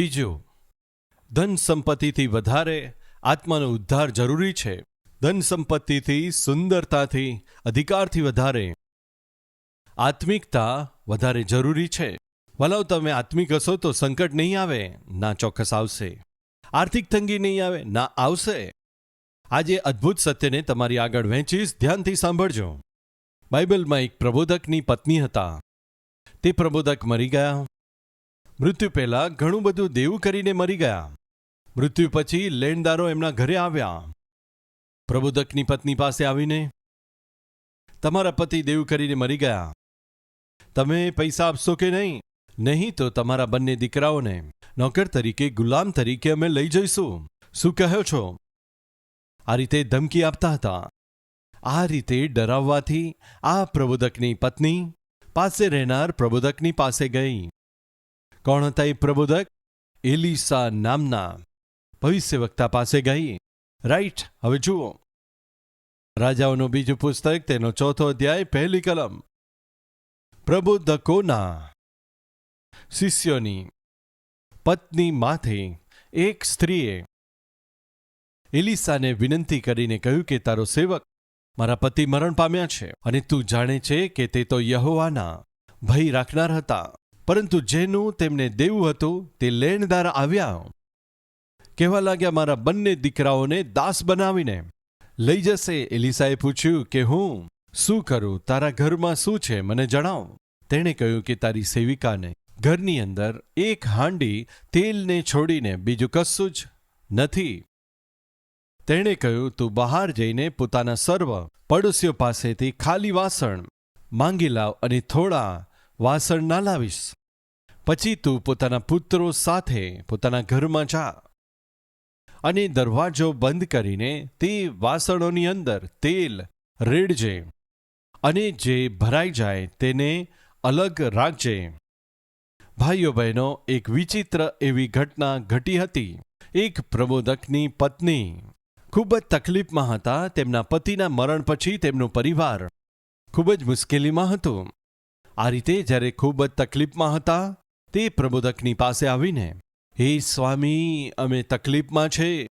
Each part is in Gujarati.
બીજું, ધન સંપત્તિથી વધારે આત્માનો ઉદ્ધાર જરૂરી છે. ધન સંપત્તિથી, સુંદરતાથી, અધિકારથી વધારે આત્મિકતા વધારે જરૂરી છે. વલાવ તમે આત્મિક હશો તો સંકટ નહીં આવે, ના ચોક્કસ આવશે. આર્થિક તંગી નહીં આવે, ના આવશે. આજે અદ્ભુત સત્યને તમારી આગળ વહેંચીશ, ધ્યાનથી સાંભળજો. બાઇબલમાં એક પ્રબોધકની પત્ની હતા. તે પ્રબોધક મરી ગયા. મૃત્યુ પહેલાં ઘણું બધું દેવું કરીને મરી ગયા. મૃત્યુ પછી લેણદારો એમના ઘરે આવ્યા. પ્રબોધકની પત્ની પાસે આવીને, તમારા પતિ દેવું કરીને મરી ગયા. તમે પૈસા આપશો કે નહીં? નહીં તો તમારા બંને દીકરાઓને નોકર તરીકે, ગુલામ તરીકે અમે લઈ જઈશું. શું કહો છો? આ રીતે ધમકી આપતા હતા. આ રીતે ડરાવવાથી આ પ્રબોધકની પત્ની પાસે રહેનાર પ્રબોધકની પાસે ગઈ. કોણ હતા એ પ્રબોધક એલિસા નામના ભવિષ્યવક્તા પાસે ગઈ. રાઈટ, હવે જુઓ. રાજાઓનું બીજું પુસ્તક, તેનો ચોથો અધ્યાય, પહેલી કલમ. પ્રબોધકોના શિષ્યોની પત્ની માથે એક સ્ત્રીએ એલિસાને વિનંતી કરીને કહ્યું કે, તારો સેવક મારા પતિ મરણ પામ્યા છે અને તું જાણે છે કે તે તો યહોવાના ભય રાખનાર હતા. પરંતુ જેનું તેમને દેવું હતું, તે લેણદાર આવ્યા. કહેવા લાગ્યા, મારા બંને દીકરાઓને દાસ બનાવીને લઈ જશે. એલિસાએ પૂછ્યું કે, હું શું કરું? તારા ઘરમાં શું છે? મને જણાવ. તેણે કહ્યું કે, તારી સેવિકાને ઘરની અંદર એક હાંડી તેલને છોડીને બીજું કશું જ નથી. તેણે કહ્યું, તું બહાર જઈને પોતાના સર્વ પડોશીઓ પાસેથી ખાલી વાસણ માંગી લાવ અને થોડા વાસણ ના લાવીશ. પછી તું પોતાના પુત્રો સાથે પોતાના ઘરમાં જા અને દરવાજો બંધ કરીને તે વાસણોની અંદર તેલ રેડજે અને જે ભરાઈ જાય તેને અલગ રાખજે. ભાઈઓ બહેનો, એક વિચિત્ર એવી ઘટના ઘટી હતી. એક પ્રબોધકની પત્ની ખૂબ જ તકલીફમાં હતા, તેમના પતિના મરણ પછી તેમનો પરિવાર ખૂબ જ મુશ્કેલીમાં હતું. આ રીતે જ્યારે ખૂબ જ તકલીફમાં હતા તે પ્રબોધકની પાસે આવીને, હે સ્વામી, અમે તકલીફમાં છે.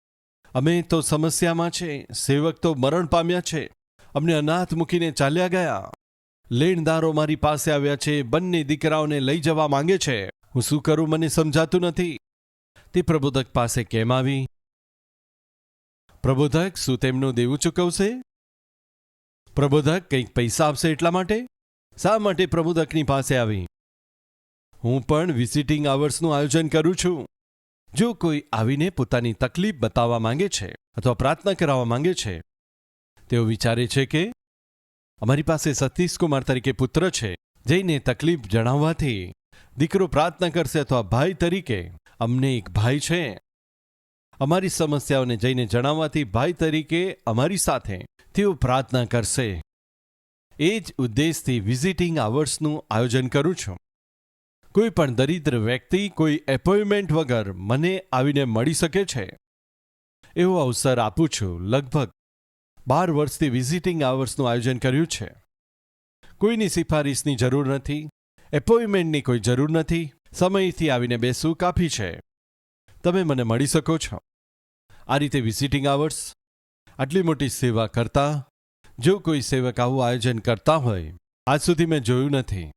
અમે તો સમસ્યામાં છે. સેવક તો મરણ પામ્યા છે. અમને અનાથ મૂકીને ચાલ્યા ગયા. લેણદારો મારી પાસે આવ્યા છે. બંને દીકરાઓને લઈ જવા માંગે છે. હું શું કરું મને સમજાતું નથી. તે પ્રબોધક પાસે કેમ આવી? પ્રબોધક, શું તેમનું દેવું ચૂકવશે? પ્રબોધક, કંઈક પૈસા આપશે એટલા માટે? શા માટે પ્રબોધકની પાસે આવી? હું પણ વિઝિટિંગ આવર્સનું આયોજન કરું છું. જો કોઈ આવીને પોતાની તકલીફ બતાવવા માંગે છે અથવા પ્રાર્થના કરાવવા માંગે છે, તેઓ વિચારે છે કે અમારી પાસે સતીશ કુમાર તરીકે પુત્ર છે, જઈને તકલીફ જણાવવાથી દીકરો પ્રાર્થના કરશે અથવા ભાઈ તરીકે અમને એક ભાઈ છે. અમારી સમસ્યાઓને જઈને જણાવવાથી ભાઈ તરીકે અમારી સાથે તેઓ પ્રાર્થના કરશે. એ જ ઉદ્દેશથી વિઝિટિંગ આવર્સનું આયોજન કરું છું. કોઈ પણ દરિદ્ર વ્યક્તિ, કોઈ એપોઇન્ટમેન્ટ વગર મને આવીને મળી શકે છે. એવો અવસર આપું છું. લગભગ બાર વર્ષથી વિઝિટિંગ આવર્સનું આયોજન કર્યું છે. કોઈની સિફારિશની જરૂર નથી એપોઇન્ટમેન્ટની કોઈ જરૂર નથી. સમયથી આવીને બેસવું કાફી છે. તમે મને મળી શકો છો. આ રીતે વિઝિટિંગ આવર્સ આટલી મોટી સેવા કરતા, જો કોઈ સેવક આવું આયોજન કરતા હોય, આજ સુધી મેં જોયું નથી.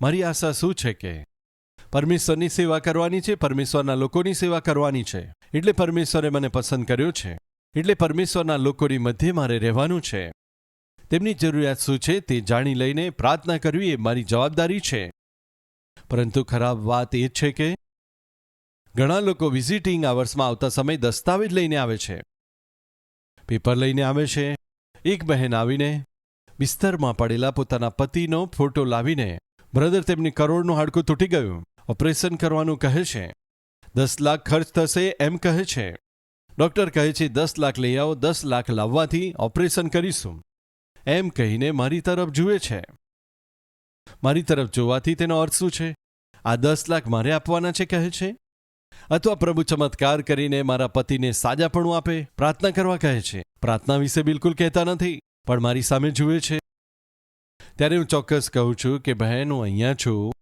મારી આશા શું છે કે પરમેશ્વરની સેવા કરવાની છે, પરમેશ્વરના લોકોની સેવા કરવાની છે. એટલે પરમેશ્વરે મને પસંદ કર્યો છે. એટલે પરમેશ્વરના લોકોની મધ્યે મારે રહેવાનું છે. તેમની જરૂરિયાત શું છે તે જાણી લઈને પ્રાર્થના કરવી એ મારી જવાબદારી છે. પરંતુ ખરાબ વાત એ છે કે ઘણા લોકો વિઝિટિંગ આવર્સમાં આવતા સમય દસ્તાવેજ લઈને આવે છે. પેપર લઈને આવે છે. એક બહેન આવીને બિસ્તરમાં પડેલા પોતાના પતિનો ફોટો લાવીને બ્રધર તેમની કરોડનું હાડકું તૂટી ગયું. ઓપરેશન કરવાનું કહે છે. દસ લાખ ખર્ચ થશે એમ કહે છે. ડૉક્ટર કહે છે, દસ લાખ લઈ આવો, દસ લાખ લાવવાથી ઓપરેશન કરીશું. એમ કહીને મારી તરફ જુએ છે. મારી તરફ જોવાથી તેનો અર્થ શું છે? આ દસ લાખ મારે આપવાના છે કહે છે? અથવા પ્રભુ ચમત્કાર કરીને મારા પતિને સાજાપણું આપે? પ્રાર્થના કરવા કહે છે. પ્રાર્થના વિશે બિલકુલ કહેતા નથી, પણ મારી સામે જુએ છે. ત્યારે હું ચોક્કસ કહું છું કે બહેન, હું અહીંયા છું.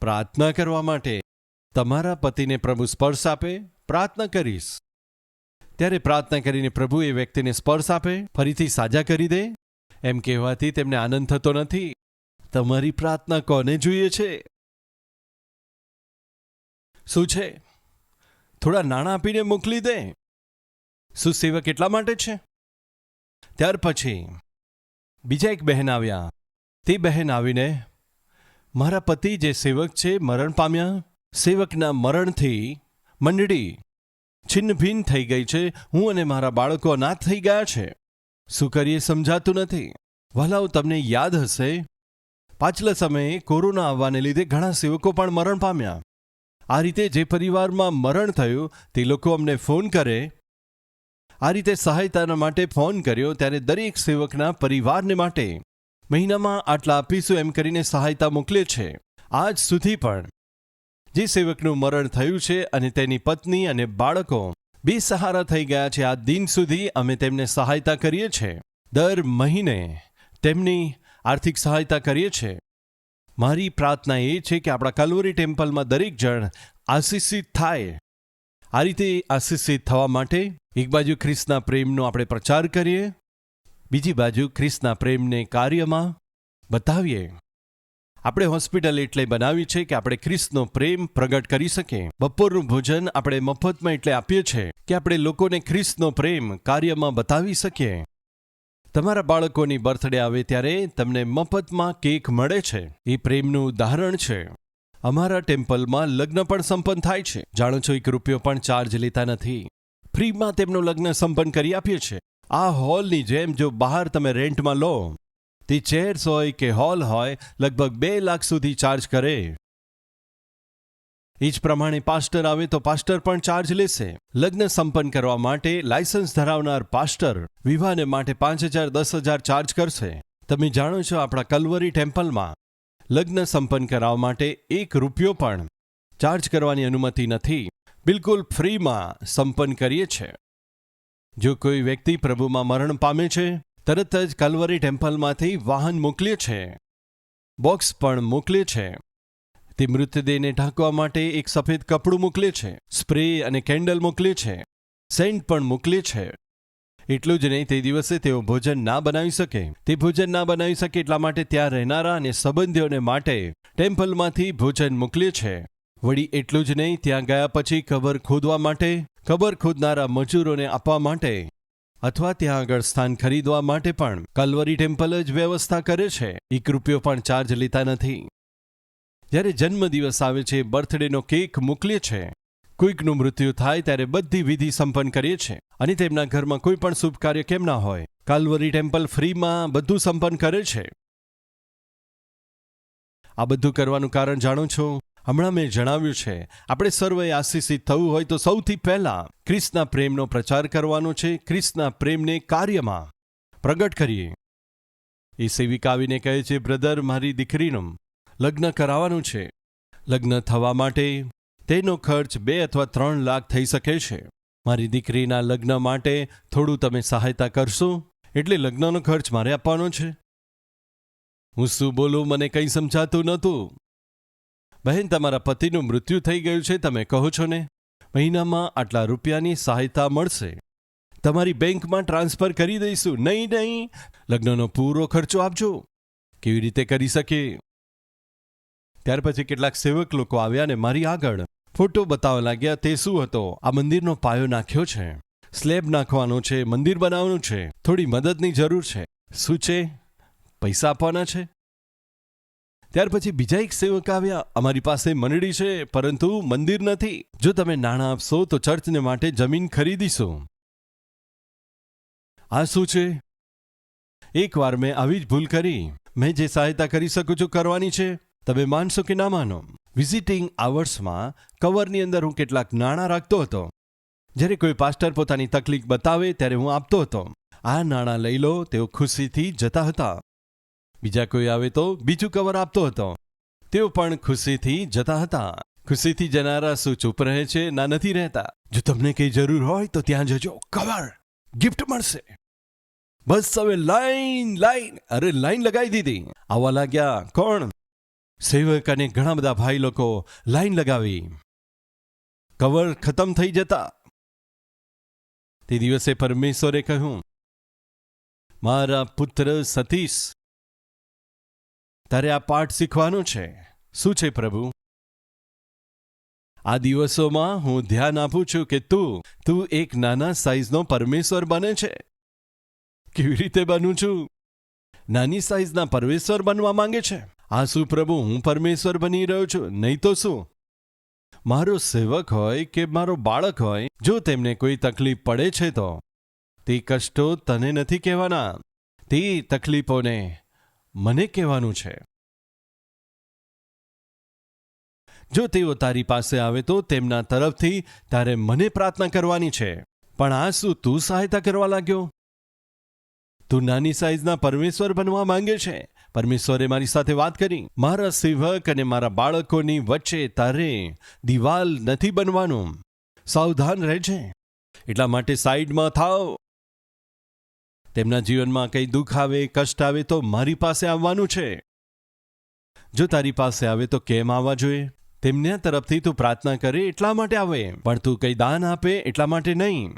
પ્રાર્થના કરવા માટે તમારા પતિને પ્રભુ સ્પર્શ આપે, પ્રાર્થના કરીશ. ત્યારે પ્રાર્થના કરીને પ્રભુ એ વ્યક્તિને સ્પર્શ આપે, ફરીથી સાજા કરી દે. એમ કહેવાથી તેમને આનંદ થતો નથી. તમારી પ્રાર્થના કોને જોઈએ છે? શું છે? થોડા નાણાં આપીને મોકલી દે. શું સેવક એટલા માટે છે? ત્યાર પછી બીજા એક બહેન આવ્યા. તે બહેન આવીને, મારા પતિ જે સેવક છે, મરણ પામ્યા. સેવકના મરણથી મંડળી છિન્નભિન્ન થઈ ગઈ છે. હું અને મારા બાળકો અનાથ થઈ ગયા છે. શું કરીએ સમજાતું નથી. વહાલાઓ તમને યાદ હશે. પાછલા સમયે કોરોના આવવાને લીધે ઘણા સેવકો પણ મરણ પામ્યા. આ રીતે જે પરિવારમાં મરણ થયું, તે લોકો અમને ફોન કરે. આ રીતે સહાયતાના માટે ફોન કર્યો, ત્યારે દરેક સેવકના પરિવારને માટે મહિનામાં આટલા આપીશું એમ કરીને સહાયતા મોકલે છે. આજ સુધી પણ જે સેવકનું મરણ થયું છે અને તેની પત્ની અને બાળકો બેસહારા થઈ ગયા છે આ દિન સુધી અમે તેમને સહાયતા કરીએ છીએ દર મહિને તેમની આર્થિક સહાયતા કરીએ છીએ મારી પ્રાર્થના એ છે કે આપણા કલોરી ટેમ્પલમાં દરેક જણ આશીષિત થાય. આ રીતે આશીષિત થવા માટે એક બાજુ ખ્રિસ્તના પ્રેમનો આપણે પ્રચાર કરીએ બીજી બાજુ ખ્રિસ્તના પ્રેમને કાર્યમાં બતાવીએ. આપણે હોસ્પિટલ એટલે બનાવી છે કે આપણે ખ્રિસ્તનો પ્રેમ પ્રગટ કરી શકીએ. બપોરનું ભોજન આપણે મફતમાં એટલે આપીએ છીએ કે આપણે લોકોને ખ્રિસ્તનો પ્રેમ કાર્યમાં બતાવી શકીએ. તમારા બાળકોની બર્થડે આવે ત્યારે તમને મફતમાં કેક મળે છે. એ પ્રેમનું ઉદાહરણ છે. અમારા ટેમ્પલમાં લગ્ન પણ સંપન્ન થાય છે. જાણો છો, એક રૂપિયો પણ ચાર્જ લેતા નથી. ફ્રીમાં તેમનું લગ્ન સંપન્ન કરી આપીએ છીએ. આ હોલની જેમ જો બહાર તમે રેન્ટમાં લો તે ચેર્સ હોય કે હોલ હોય, લગભગ બે લાખ સુધી ચાર્જ કરે. એ જ પ્રમાણે પાસ્ટર આવે તો પાસ્ટર પણ ચાર્જ લેશે. લગ્ન સંપન્ન કરવા માટે લાયસન્સ ધરાવનાર પાસ્ટર વિવાહને માટે પાંચ હજાર, દસ હજાર ચાર્જ કરશે. તમે જાણો છો આપણા કલ્વરી ટેમ્પલમાં લગ્ન સંપન્ન કરાવવા માટે એક રૂપિયો પણ ચાર્જ કરવાની અનુમતિ નથી. બિલકુલ ફ્રીમાં સંપન્ન કરીએ છીએ જો કોઈ વ્યક્તિ પ્રભુમાં મરણ પામે છે, તરત જ કલવરી ટેમ્પલમાંથી વાહન મોકલીએ છે. બોક્સ પણ મોકલે છે. તે મૃતદેહને ઢાંકવા માટે એક સફેદ કપડું મોકલે છે. સ્પ્રે અને કેન્ડલ મોકલે છે. સેન્ટ પણ મોકલે છે. એટલું જ નહીં, તે દિવસે તેઓ ભોજન ના બનાવી શકે. તે ભોજન ના બનાવી શકે એટલા માટે ત્યાં રહેનારા અને સંબંધીઓને માટે ટેમ્પલમાંથી ભોજન મોકલે છે. વળી એટલું જ નહીં, ત્યાં ગયા પછી કબર ખોદવા માટે, કબર ખોદનારા મજૂરોને આપવા માટે, અથવા ત્યાં આગળ સ્થાન ખરીદવા માટે પણ કલવરી ટેમ્પલ જ વ્યવસ્થા કરે છે. એક રૂપિયો પણ ચાર્જ લેતા નથી. જ્યારે જન્મદિવસ આવે છે, બર્થડેનો કેક મોકલીએ છે. કોઈકનું મૃત્યુ થાય ત્યારે બધી વિધિ સંપન્ન કરીએ છે. અને તેમના ઘરમાં કોઈ પણ શુભ કાર્ય કેમ ના હોય, કાલ્વરી ટેમ્પલ ફ્રીમાં બધું સંપન્ન કરે છે. આ બધું કરવાનું કારણ જાણો છો? હમણાં મેં જણાવ્યું છે, આપણે સર્વે આશીષિત થવું હોય તો સૌથી પહેલાં ખ્રિસ્તના પ્રેમનો પ્રચાર કરવાનો છે, ખ્રિસ્તના પ્રેમને કાર્યમાં પ્રગટ કરીએ. એ સેવિકા આવીને કહે છે, બ્રધર, મારી દીકરીનું લગ્ન કરાવવાનું છે. લગ્ન થવા માટે તેનો ખર્ચ બે અથવા ત્રણ લાખ થઈ શકે છે. મારી દીકરીના લગ્ન માટે થોડું તમે સહાયતા કરશો, એટલે લગ્નનો ખર્ચ મારે આપવાનો છે. હું શું બોલું, મને કંઈ સમજાતું નહોતું. બહેન, તમારા પતિનું મૃત્યુ થઈ ગયું છે, તમે કહો છો ને? મહિનામાં આટલા રૂપિયાની સહાયતા મળશે. તમારી બેંકમાં ટ્રાન્સફર કરી દઈશું. નહીં નહીં. લગ્નનો પૂરો ખર્ચો આપજો. કેવી રીતે કરી શકે? ત્યાર પછી કેટલાક સેવક લોકો આવ્યા ને મારી આગળ. ફોટો બતાવવા લાગ્યા તે શું હતો? આ મંદિરનો પાયો નાખ્યો છે. સ્લેબ નાખવાનો છે, મંદિર બનાવવાનું છે. થોડી મદદની જરૂર છે. શું છે? પૈસા આપવાના છે? ત્યાર પછી બીજા એક સેવક આવ્યા. અમારી પાસે મંડળી છે, પરંતુ મંદિર નથી. જો તમે નાણાં આપશો, તો ચર્ચને માટે જમીન ખરીદીશું. આ શું છે? એકવાર મેં આવી જ ભૂલ કરી. મેં જે સહાયતા કરી શકું છું, કરવાની છે. તમે માનશો કે ના માનો? વિઝિટિંગ આવર્સમાં કવરની અંદર હું કેટલાક નાણાં રાખતો હતો. જ્યારે કોઈ પાસ્ટર પોતાની તકલીફ બતાવે, ત્યારે હું આપતો હતો. આ નાણાં લઈ લો, તેઓ ખુશીથી જતા હતા. બીજા કોઈ આવે તો બીજું કવર આપતો હતો. તેઓ પણ ખુશીથી જતા હતા. ખુશીથી જનારા શું ચૂપ રહે છે ના નથી રહેતા. જો તમને કઈ જરૂર હોય તો ત્યાં જજો. કવર ગિફ્ટ મળશે. બસ હવે લાઈન લાઈન. અરે, લાઈન લગાવી દીધી. આવવા લાગ્યા. કોણ? સેવક અને ઘણા બધા ભાઈ લોકો લાઈન લગાવી. કવર ખતમ થઈ જતા. તે દિવસે પરમેશ્વરે કહ્યું, મારા પુત્ર સતીશ તારે આ પાઠ શીખવાનો છે. શું છે પ્રભુ? આ દિવસોમાં હું ધ્યાન આપું છું કે તું તું એક નાના સાઈઝનો પરમેશ્વર બને છે. કેવી રીતે બનું છું? નાની સાઈઝના પરમેશ્વર બનવા માંગે છે. આ શું પ્રભુ, હું પરમેશ્વર બની રહ્યો છું? નહીં તો શું? મારો સેવક હોય કે મારો બાળક હોય, જો તેમને કોઈ તકલીફ પડે છે તો, તે કષ્ટો તને નથી કહેવાના. તે તકલીફોને મને કહેવાનું છે. જો તેઓ તારી પાસે આવે તો તેમના તરફથી તારે મને પ્રાર્થના કરવાની છે. પણ આ શું તું સહાયતા કરવા લાગ્યો? તું નાની સાઈઝના પરમેશ્વર બનવા માંગે છે. પરમેશ્વરે મારી સાથે વાત કરી. મારા સેવક અને મારા બાળકોની વચ્ચે તારે દિવાલ નથી બનવાનું. સાવધાન રહેજે. એટલા માટે સાઈડમાં થાવ. તેમના જીવનમાં કંઈ દુઃખ આવે, કષ્ટ આવે તો મારી પાસે આવવાનું છે. જો તારી પાસે આવે તો કેમ આવવા જોઈએ? તેમના તરફથી તું પ્રાર્થના કરે એટલા માટે આવે, પણ તું કંઈ દાન આપે એટલા માટે નહીં.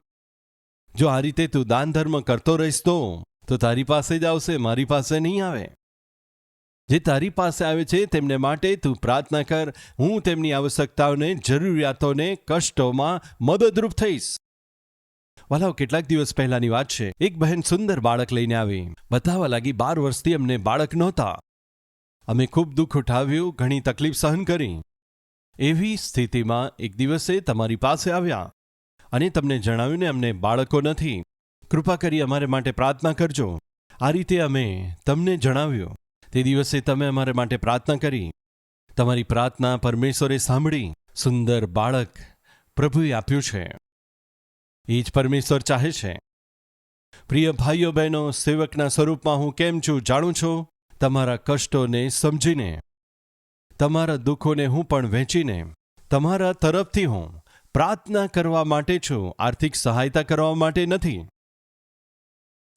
જો આ રીતે તું દાન ધર્મ કરતો રહીશ તો તો તારી પાસે જ આવશે, મારી પાસે નહીં આવે. જે તારી પાસે આવે છે તેમને માટે તું પ્રાર્થના કર, હું તેમની આવશ્યકતાઓને, જરૂરિયાતોને, કષ્ટોમાં મદદરૂપ થઈશ. વાલાઓ, કેટલાક દિવસ પહેલાની વાત છે. એક બહેન સુંદર બાળક લઈને આવી. બતાવવા લાગી બાર વર્ષથી અમને બાળક નહોતા. અમે ખૂબ દુઃખ ઉઠાવ્યું, ઘણી તકલીફ સહન કરી. એવી સ્થિતિમાં એક દિવસે તમારી પાસે આવ્યા અને તમને જણાવ્યું ને અમને બાળકો નથી. કૃપા કરી અમારે માટે પ્રાર્થના કરજો. આ રીતે અમે તમને જણાવ્યું. તે દિવસે તમે અમારે માટે પ્રાર્થના કરી. તમારી પ્રાર્થના પરમેશ્વરે સાંભળી. સુંદર બાળક પ્રભુએ આપ્યું છે. એ જ પરમેશ્વર ચાહે છે. પ્રિય ભાઈઓ બહેનો, સેવકના સ્વરૂપમાં હું કેમ છું જાણું છું? તમારા કષ્ટોને સમજીને. તમારા દુઃખોને હું પણ વહેંચીને. તમારા તરફથી હું પ્રાર્થના કરવા માટે છું, આર્થિક સહાયતા કરવા માટે નથી.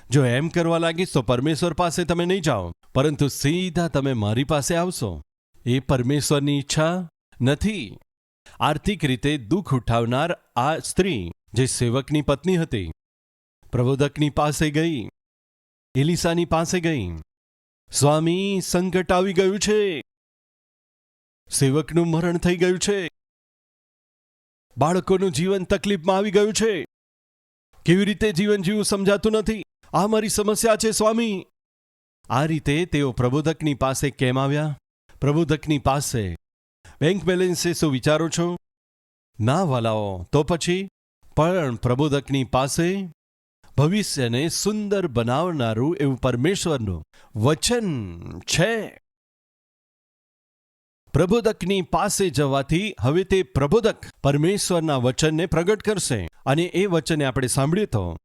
જો એમ કરવા લાગીશ તો પરમેશ્વર પાસે તમે નહીં જાઓ, પરંતુ સીધા તમે મારી પાસે આવશો. એ પરમેશ્વરની ઈચ્છા નથી. આર્થિક રીતે દુઃખ ઉઠાવનાર આ સ્ત્રી, જે સેવકની પત્ની હતી, પ્રબોધકની પાસે ગઈ, એલિસાની પાસે ગઈ, સ્વામી સંકટ આવી ગયું છે. સેવકનું મરણ થઈ ગયું છે. બાળકોનું જીવન તકલીફમાં આવી ગયું છે. કેવી રીતે જીવન જીવવું સમજાતું નથી. આ મારી સમસ્યા છે, સ્વામી. આ રીતે તેઓ પ્રબોધકની પાસે કેમ આવ્યા? પ્રબોધકની પાસે બેંક બેલેન્સે શું વિચારો છો? ના વાલાઓ, તો પછી? પણ પ્રબોધકની પાસે ભવિષ્યને સુંદર બનાવનારું એવું પરમેશ્વરનું વચન છે. પ્રબોધકની પાસે જવાથી હવે તે પ્રબોધક પરમેશ્વરના વચનને પ્રગટ કરશે અને એ વચને આપણે સાંભળ્યું તો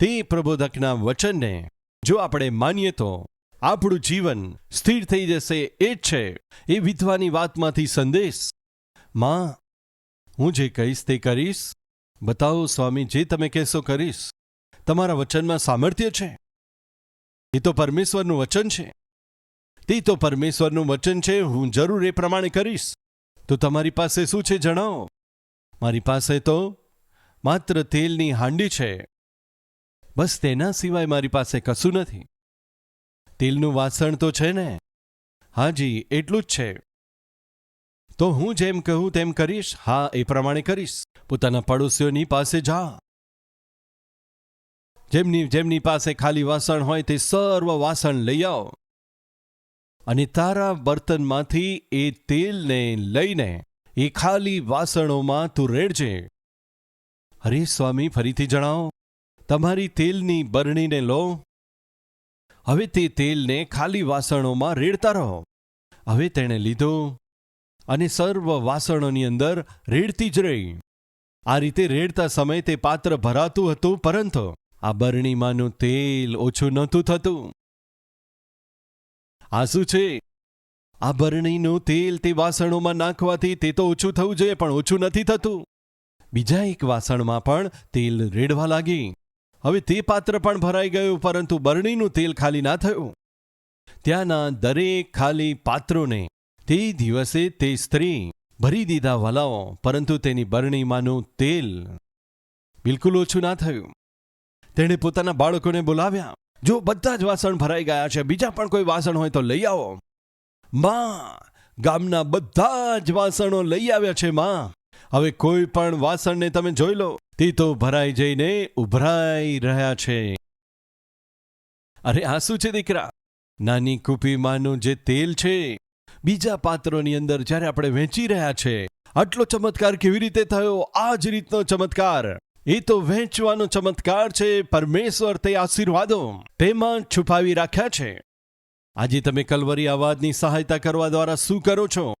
તે પ્રબોધકના વચનને જો આપણે માનીએ તો આપણું જીવન સ્થિર થઈ જશે, એ જ છે. એ વિધવાની વાતમાંથી સંદેશ. માં, હું જે કહીશ તે કરીશ. બતાવો સ્વામી, જે તમે કહેશો કરીશ. તમારા વચનમાં સામર્થ્ય છે? એ તો પરમેશ્વરનું વચન છે. તે તો પરમેશ્વરનું વચન છે, હું જરૂર એ પ્રમાણે કરીશ. તો તમારી પાસે શું છે જણાવો? મારી પાસે તો માત્ર તેલની હાંડી છે. બસ તેના સિવાય મારી પાસે કશું નથી. તેલનું વાસણ તો છે ને? હાજી, એટલું જ છે. તો હું જેમ કહું તેમ કરીશ, હા, એ પ્રમાણે કરીશ. પોતાના પડોશીઓની પાસે જા. જેમની જેમની પાસે ખાલી વાસણ હોય તે સર્વ વાસણ લઈ આવો. અને તારા બર્તનમાંથી એ તેલને લઈને એ ખાલી વાસણોમાં તું રેડજે. અરે સ્વામી, ફરીથી જણાવો. તમારી તેલની બરણીને લો. હવે તે તેલને ખાલી વાસણોમાં રેડતા રહો. હવે તેણે લીધો અને સર્વ વાસણોની અંદર રેડતી જ રહી. આ રીતે રેડતા સમયે તે પાત્ર ભરાતું હતું, પરંતુ આ બરણીમાંનું તેલ ઓછું નહોતું થતું. આ શું છે? આ બરણીનું તેલ તે વાસણોમાં નાખવાથી તે તો ઓછું થવું જોઈએ, પણ ઓછું નથી થતું. બીજા એક વાસણમાં પણ તેલ રેડવા લાગી. હવે તે પાત્ર પણ ભરાઈ ગયું, પરંતુ બરણીનું તેલ ખાલી ના થયું. ત્યાંના દરેક ખાલી પાત્રોને તે દિવસે તે સ્ત્રી ભરી દીધા વલાઓ, પરંતુ તેની બરણીમાંનું તેલ બિલકુલ ઓછું ના થયું. તેણે પોતાના બાળકોને બોલાવ્યા, જો બધા જ વાસણ ભરાઈ ગયા છે, બીજા પણ કોઈ વાસણ હોય તો લઈ આવો. માં, ગામના બધા જ વાસણો લઈ આવ્યા છે, માં. હવે કોઈ પણ વાસણને તમે જોઈ લો, તે તો ભરાઈ જઈને ઉભરાઈ રહ્યા છે. અરે આ શું છે દીકરા? નાની કુપીમાંનું જે તેલ છે, બીજા પાત્રોની અંદર જ્યારે આપણે વહેંચી રહ્યા છે, આટલો ચમત્કાર કેવી રીતે થયો? આ જ રીતનો ચમત્કાર. એ તો વહેંચવાનો ચમત્કાર છે, પરમેશ્વર તે આશીર્વાદો તેમાં છુપાવી રાખ્યા છે. આજે તમે કલવરી અવાજની સહાયતા કરવા દ્વારા શું કરો છો?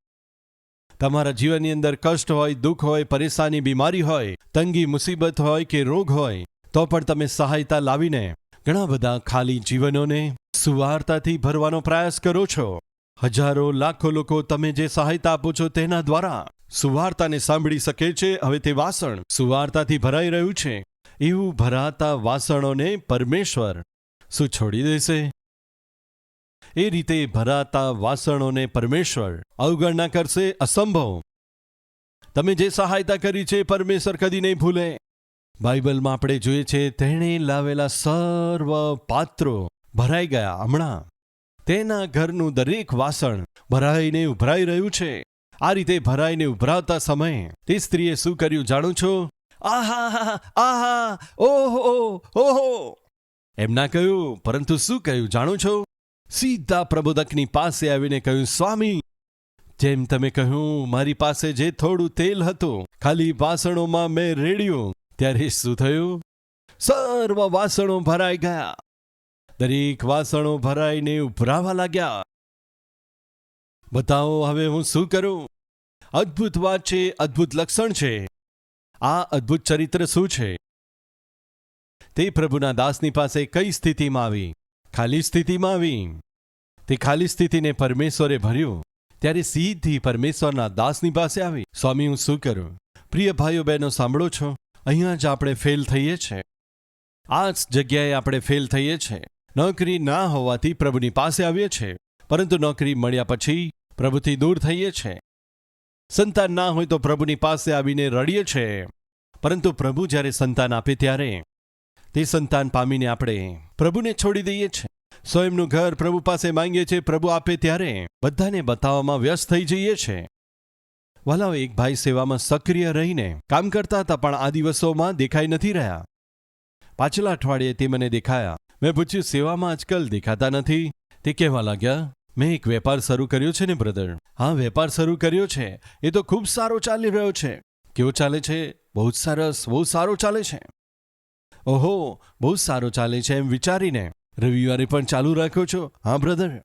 તમારા જીવનની અંદર કષ્ટ હોય, દુઃખ હોય, પરેશાની, બીમારી હોય, તંગી, મુસીબત હોય કે રોગ હોય, તો પણ તમે સહાયતા લાવીને ઘણા બધા ખાલી જીવનોને સુવાર્તાથી ભરવાનો પ્રયાસ કરો છો. હજારો, લાખો લોકો તમે જે સહાયતા આપો છો તેના દ્વારા સુવાર્તાને સાંભળી શકે છે. હવે તે વાસણ સુવાર્તાથી ભરાઈ રહ્યું છે. એવું ભરાતા વાસણોને પરમેશ્વર શું છોડી દેશે. એ રીતે ભરાતા વાસણોને પરમેશ્વર અવગણના કરશે અસંભવ. તમે જે સહાયતા કરી છે પરમેશ્વર કદી નહીં ભૂલે. બાઇબલમાં આપણે જોઈએ છે, તેણે લાવેલા સર્વ પાત્રો ભરાઈ ગયા હમણાં. તેના ઘરનું દરેક વાસણ ભરાઈને ઉભરાઈ રહ્યું છે. આ રીતે ભરાઈને ઉભરાતા સમયે તે સ્ત્રીએ શું કર્યું જાણો છો? આહા આહા, ઓહો ઓહો. એમ ના કહ્યું, પરંતુ શું કહ્યું જાણો છો? સીધા પ્રબોધકની પાસે આવીને કહ્યું, સ્વામી, જેમ તમે કહ્યું, મારી પાસે જે થોડું તેલ હતું, ખાલી વાસણોમાં મેં રેડ્યું. ત્યારે શું થયું? સર્વ વાસણો ભરાઈ ગયા. દરેક વાસણો ભરાઈને ઉભરાવા લાગ્યા. બતાવો, હવે હું શું કરું? અદ્ભુત વાત છે, અદ્ભુત લક્ષણ છે. આ અદ્ભુત ચરિત્ર શું છે? તે પ્રભુના દાસની પાસે કઈ સ્થિતિમાં આવી? ખાલી સ્થિતિમાં આવી તે ખાલી સ્થિતિને પરમેશ્વરે ભર્યું. ત્યારે સીધી પરમેશ્વરના દાસની પાસે આવી. સ્વામી, હું શું કરું? પ્રિય ભાઈઓ, બહેનો, સાંભળો છો? અહીંયા જ આપણે ફેલ થઈએ છે. આ જ જગ્યાએ આપણે ફેલ થઈએ છે. નોકરી ના હોવાથી પ્રભુની પાસે આવીએ છે. પરંતુ નોકરી મળ્યા પછી પ્રભુથી દૂર થઈએ છે. સંતાન ના હોય તો પ્રભુની પાસે આવીને રડીએ છે. પરંતુ પ્રભુ જ્યારે સંતાન આપે ત્યારે તે સંતાન પામીને આપણે પ્રભુને છોડી દઈએ છે. સ્વયંનું ઘર પ્રભુ પાસે માંગીએ છીએ, પ્રભુ આપે ત્યારે બધાને બતાવવામાં વ્યસ્ત થઈ જઈએ છે. વાલાઓ, એક ભાઈ સેવામાં સક્રિય રહીને કામ કરતા હતા, પણ આ દિવસોમાં દેખાઈ નથી રહ્યા. પાછલા અઠવાડિયે તે મને દેખાયા. મેં પૂછ્યું, સેવામાં આજકાલ દેખાતા નથી? તે કહેવા લાગ્યા, મેં એક વેપાર શરૂ કર્યો છે ને, બ્રધર. હા, વેપાર શરૂ કર્યો છે. એ તો ખૂબ સારો ચાલી રહ્યો છે. કેવો ચાલે છે? બહુ જ સરસ, બહુ સારો ચાલે છે. ઓહો, બહુ સારું ચાલે છે એમ વિચારીને. રવિવારે પણ ચાલુ રાખ્યો છો? હા, બ્રધર.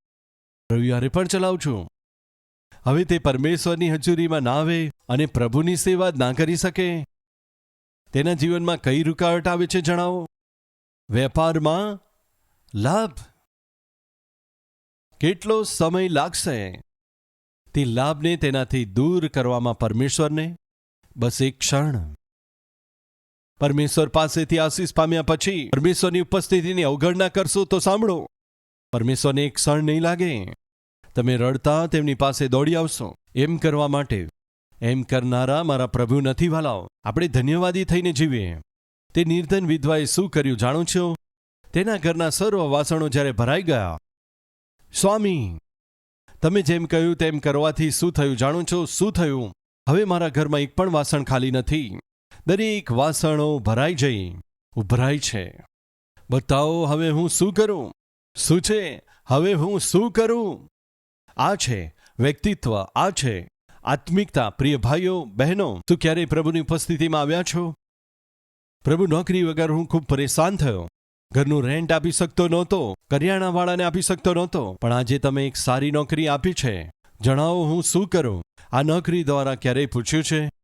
રવિવારે પણ ચલાવું છું. હવે તે પરમેશ્વરની હજુરીમાં ના આવે અને પ્રભુની સેવા ના કરી શકે. તેના જીવનમાં કઈ રૂકાવટ આવે છે જણાવો? વેપારમાં લાભ. કેટલો સમય લાગશે? તે લાભને તેનાથી દૂર કરવામાં પરમેશ્વરને? બસ એક ક્ષણ. પરમેશ્વર પાસેથી આશીષ પામ્યા પછી પરમેશ્વરની ઉપસ્થિતિની અવગણના કરશો તો સાંભળો. પરમેશ્વરને એક ક્ષણ નહીં લાગે. તમે રડતા તેમની પાસે દોડી આવશો. એમ કરવા માટે. એમ કરનારા મારા પ્રભુ નથી વાલાઓ. આપણે ધન્યવાદી થઈને જીવીએ. તે નિર્ધન વિધવાએ શું કર્યું જાણો છો? તેના ઘરના સર્વ વાસણો જ્યારે ભરાઈ ગયા. સ્વામી, તમે જેમ કહ્યું તેમ કરવાથી શું થયું જાણો છો? શું થયું? હવે મારા ઘરમાં એક પણ વાસણ ખાલી નથી. દરેક વાસણો ભરાઈ જઈ ઉભરાઈ છે. બતાવો, હવે હું શું કરું? શું છે? હવે હું શું કરું? આ છે વ્યક્તિત્વ, આ છે આત્મિકતા. પ્રિય ભાઈઓ, બહેનો તું ક્યારેય પ્રભુની ઉપસ્થિતિમાં આવ્યા છો? પ્રભુ નોકરી વગર હું ખૂબ પરેશાન થયો. ઘરનું રેન્ટ આપી શકતો નહોતો, કરિયાણાવાળાને આપી શકતો નહોતો. પણ આજે તમે એક સારી નોકરી આપી છે. જણાવો હું શું કરું? આ નોકરી દ્વારા ક્યારેય પૂછ્યું છે?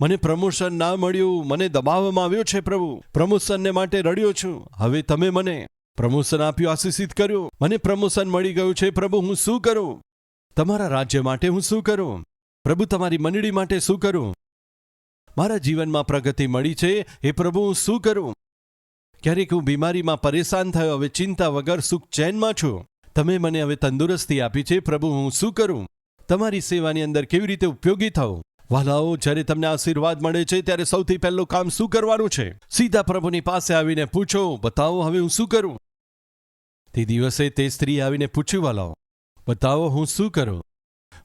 મને પ્રમોશન ના મળ્યું, મને દબાવવામાં આવ્યો છે પ્રભુ. પ્રમોશનને માટે રડ્યો છું. હવે તમે મને પ્રમોશન આપ્યું, આશીષિત કર્યું. મને પ્રમોશન મળી ગયું છે પ્રભુ, હું શું કરું? તમારા રાજ્ય માટે હું શું કરું? પ્રભુ, તમારી મંડળી માટે શું કરું? મારા જીવનમાં પ્રગતિ મળી છે. એ પ્રભુ, હું શું કરું? ક્યારેક હું બીમારીમાં પરેશાન થયો, હવે ચિંતા વગર સુખ ચેનમાં છું. તમે મને હવે તંદુરસ્તી આપી છે પ્રભુ, હું શું કરું? તમારી સેવાની અંદર કેવી રીતે ઉપયોગી થવું વાલાઓ, જ્યારે તમને આશીર્વાદ મળે છે, ત્યારે સૌથી પહેલું કામ શું કરવાનું છે? સીધા પ્રભુની પાસે આવીને પૂછો, બતાવો, હવે હું શું કરું? તે દિવસે તે સ્ત્રી આવીને પૂછ્યું, વાલાઓ, બતાવો, હું શું કરું?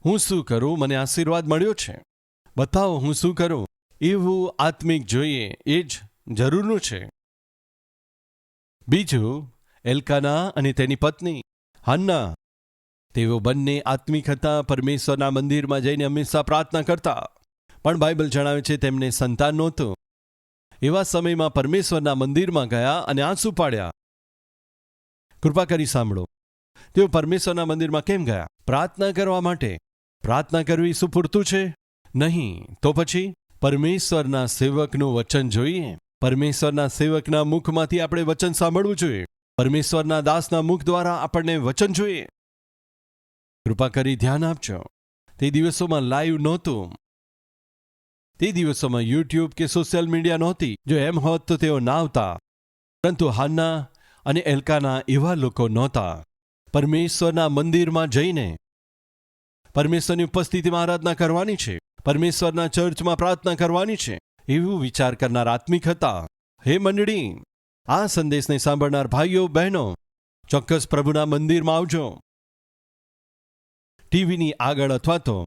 હું શું કરું? મને આશીર્વાદ મળ્યો છે. બતાવો, હું શું કરું? એવું આત્મિક જોઈએ, એ જ જરૂરનું છે. બીજું, એલ્કાના અને તેની પત્ની, હન્ના તેઓ બંને આત્મિક હતા. પરમેશ્વરના મંદિરમાં જઈને હંમેશા પ્રાર્થના કરતા. પણ બાઇબલ જણાવે છે તેમને સંતાન નહોતું. એવા સમયમાં પરમેશ્વરના મંદિરમાં ગયા અને આંસુ પાડ્યા. કૃપા કરી સાંભળો. તેઓ પરમેશ્વરના મંદિરમાં કેમ ગયા? પ્રાર્થના કરવા માટે. પ્રાર્થના કરવી શું પૂરતું છે? નહીં. તો પછી? પરમેશ્વરના સેવકનું વચન જોઈએ. પરમેશ્વરના સેવકના મુખમાંથી આપણે વચન સાંભળવું જોઈએ. પરમેશ્વરના દાસના મુખ દ્વારા આપણને વચન જોઈએ. કૃપા કરી ધ્યાન આપજો. તે દિવસોમાં લાઈવ નહોતું. તે દિવસોમાં યુટ્યુબ કે સોશિયલ મીડિયા નહોતી. જો એમ હોત તો તેઓ ના આવતા. પરંતુ હાન્ના અને એલ્કાના એવા લોકો નહોતા. પરમેશ્વરના મંદિરમાં જઈને. પરમેશ્વરની ઉપસ્થિતિમાં આરાધના કરવાની છે. પરમેશ્વરના ચર્ચમાં પ્રાર્થના કરવાની છે. એવું વિચાર કરનાર આત્મિક હતા. હે મંડળી, આ સંદેશને સાંભળનાર ભાઈઓ, બહેનો, ચોક્કસ પ્રભુના મંદિરમાં આવજો. ટીવીની આગળ અથવા તો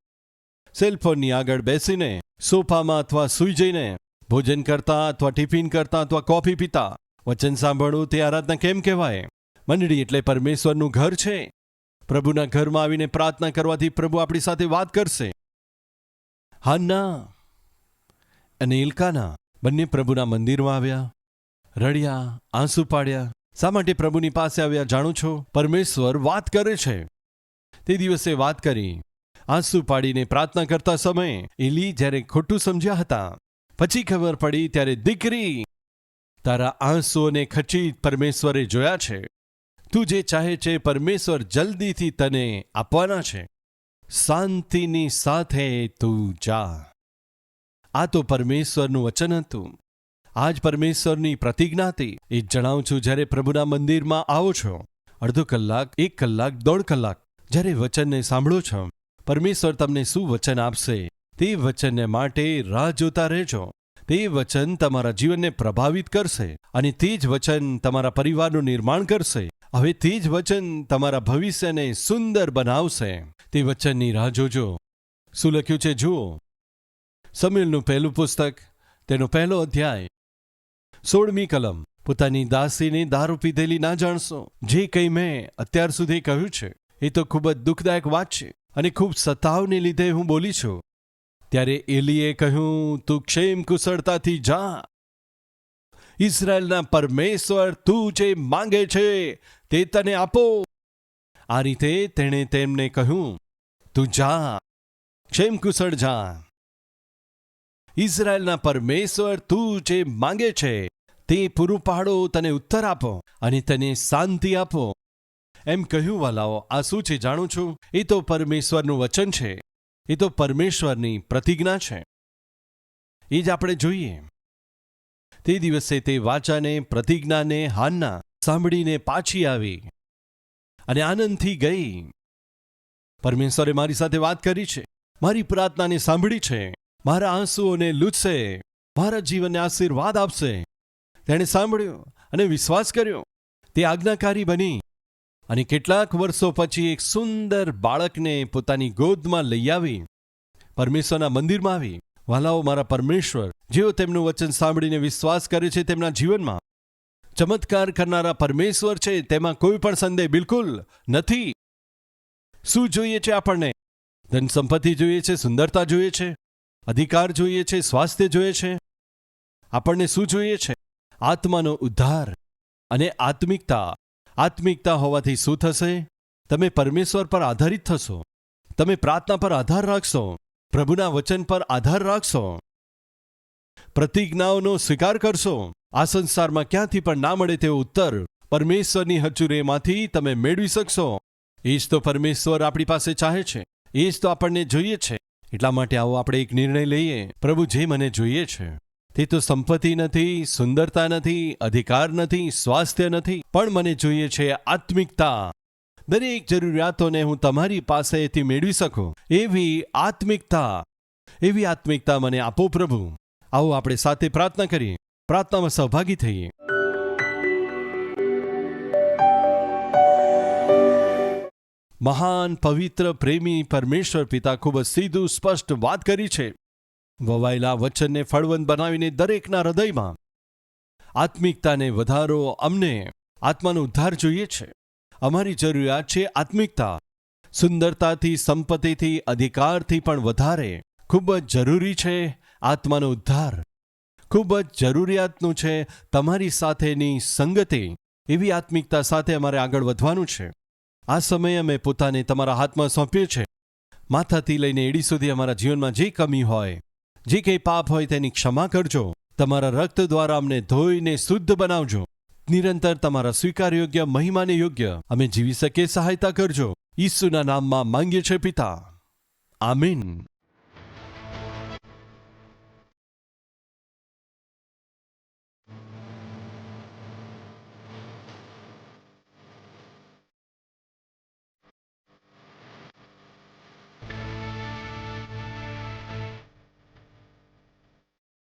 સેલફોનની આગળ બેસીને, સોફામાં અથવા સૂઈ જઈને, ભોજન કરતા અથવા ટિફિન કરતા અથવા કોફી પીતા, વચન સાંભળવું તે આરાધના કેમ કહેવાય? મંડળી એટલે પરમેશ્વરનું ઘર છે. પ્રભુના ઘરમાં આવીને પ્રાર્થના કરવાથી પ્રભુ આપણી સાથે વાત કરશે. હાન્ના અને ઇલકાના બંને પ્રભુના મંદિરમાં આવ્યા, રડ્યા, આંસુ પાડ્યા. શા માટે પ્રભુની પાસે આવ્યા જાણું છો? પરમેશ્વર વાત કરે છે. તે દિવસે વાત કરી. આંસુ પાડીને પ્રાર્થના કરતા સમયે એલી જ્યારે ખોટું સમજ્યા હતા, પછી ખબર પડી ત્યારે, દીકરી, તારા આંસુઓને ખચી પરમેશ્વરે જોયા છે. તું જે ચાહે છે પરમેશ્વર જલ્દીથી તને આપવાના છે. શાંતિની સાથે તું જા. આ તો પરમેશ્વરનું વચન હતું. આજ પરમેશ્વરની પ્રતિજ્ઞા હતી. એ જણાવું છું, જ્યારે પ્રભુના મંદિરમાં આવો છો, અડધો કલાક, એક કલાક, દોઢ કલાક જ્યારે વચનને સાંભળો છો, પરમેશ્વર તમને શું વચન આપશે. તે વચનને માટે રાહ જોતા રહેજો. તે વચન તમારા જીવનને પ્રભાવિત કરશે અને તે જ વચન તમારા પરિવારનું નિર્માણ કરશે. હવે તે જ વચન તમારા ભવિષ્યને સુંદર બનાવશે. તે વચનની રાહ જોજો. શું લખ્યું છે? જુઓ. સમીલનું પહેલું પુસ્તક, તેનો પહેલો અધ્યાય. સોળમી કલમ. પોતાની દાસીને દારૂ પીધેલી ના જાણશો. જે કંઈ મેં અત્યાર સુધી કહ્યું છે. એ તો ખૂબ જ દુઃખદાયક વાત છે અને ખૂબ સતાવને લીધે હું બોલી છું. ત્યારે એલીએ કહ્યું, તું ક્ષેમ કુશળતાથી જા. ઇઝરાયલના પરમેશ્વર તું જે માંગે છે તે તને આપો. આ રીતે તેણે તેમને કહ્યું, તું જા. ક્ષેમ કુશળ જા. ઇઝરાયલના પરમેશ્વર તું જે માંગે છે તે પૂરું પાડો, તને ઉત્તર આપો અને તને શાંતિ આપો. એમ કહ્યું, વાલાઓ, આ શું છે જાણું છું? એ તો પરમેશ્વરનું વચન છે. એ તો પરમેશ્વરની પ્રતિજ્ઞા છે. એ જ આપણે જોઈએ. તે દિવસે તે વાચાને, પ્રતિજ્ઞાને, હાનના સાંભળીને પાછી આવી અને આનંદથી ગઈ. પરમેશ્વરે મારી સાથે વાત કરી છે. મારી પ્રાર્થનાને સાંભળી છે. મારા આંસુઓને લૂછશે. મારા જીવનને આશીર્વાદ આપશે. તેણે સાંભળ્યો અને વિશ્વાસ કર્યો. તે આજ્ઞાકારી બની. અને કેટલાક વર્ષો પછી એક સુંદર બાળકને પોતાની ગોદમાં લઈ આવી, પરમેશ્વરના મંદિરમાં આવી. વાલાઓ, મારા પરમેશ્વર, જેઓ તેમનું વચન સાંભળીને વિશ્વાસ કરે છે તેમના જીવનમાં, ચમત્કાર કરનારા પરમેશ્વર છે, તેમાં કોઈ પણ સંદેહ બિલકુલ નથી. શું જોઈએ છે આપણને? ધન સંપત્તિ જોઈએ છે, સુંદરતા જોઈએ છે, અધિકાર જોઈએ છે, સ્વાસ્થ્ય જોઈએ છે. આપણને શું જોઈએ છે? આત્માનો ઉદ્ધાર અને આત્મિકતા. આત્મિકતા હોવાથી શું થશે? તમે પરમેશ્વર પર આધારિત થશો. તમે પ્રાર્થના પર આધાર રાખશો. પ્રભુના વચન પર આધાર રાખશો. પ્રતિજ્ઞાઓનો સ્વીકાર કરશો. આ સંસારમાં ક્યાંથી પણ ના મળે તેવો ઉત્તર પરમેશ્વરની હચુરેમાંથી તમે મેળવી શકશો. એ જ તો પરમેશ્વર આપણી પાસે ચાહે છે. એ જ તો આપણને જોઈએ છે. એટલા માટે આવો આપણે એક નિર્ણય લઈએ. પ્રભુ જે મને જોઈએ છે. તે તો સંપત્તિ નથી, સુંદરતા નથી, અધિકાર નથી, સ્વાસ્થ્ય નથી, પણ મને જોઈએ છે આત્મિકતા. દરેક જરૂરિયાતોને હું તમારી પાસેથી મેળવી શકું. એવી આત્મિકતા. એવી આત્મિકતા મને આપો પ્રભુ. આવો આપણે સાથે પ્રાર્થના કરીએ. પ્રાર્થનામાં સહભાગી થઈએ. મહાન પવિત્ર પ્રેમી પરમેશ્વર પિતા ખૂબ જ સીધું સ્પષ્ટ વાત કરી છે. વવાયેલા વચનને ફળવંત બનાવીને દરેકના હૃદયમાં. આત્મિકતાને વધારો અમને આત્માનો ઉદ્ધાર જોઈએ છે. અમારી જરૂરિયાત છે આત્મિકતા. સુંદરતાથી, સંપત્તિથી, અધિકારથી પણ વધારે. ખૂબ જ જરૂરી છે આત્માનો ઉદ્ધાર. ખૂબ જ જરૂરિયાતનું છે તમારી સાથેની સંગતિ. એવી આત્મિકતા સાથે અમારે આગળ વધવાનું છે. આ સમયે અમે પોતાને તમારા હાથમાં સોંપ્યું છે માથાથી લઈને એડી સુધી અમારા જીવનમાં જે કમી હોય જે કંઈ પાપ હોય તેની ક્ષમા કરજો. તમારા રક્ત દ્વારા અમને ધોઈને શુદ્ધ બનાવજો. નિરંતર તમારા સ્વીકાર યોગ્ય મહિમાને યોગ્ય. અમે જીવી શકીએ, સહાયતા કરજો. ઈસુના નામમાં માંગીએ છે પિતા. આમીન.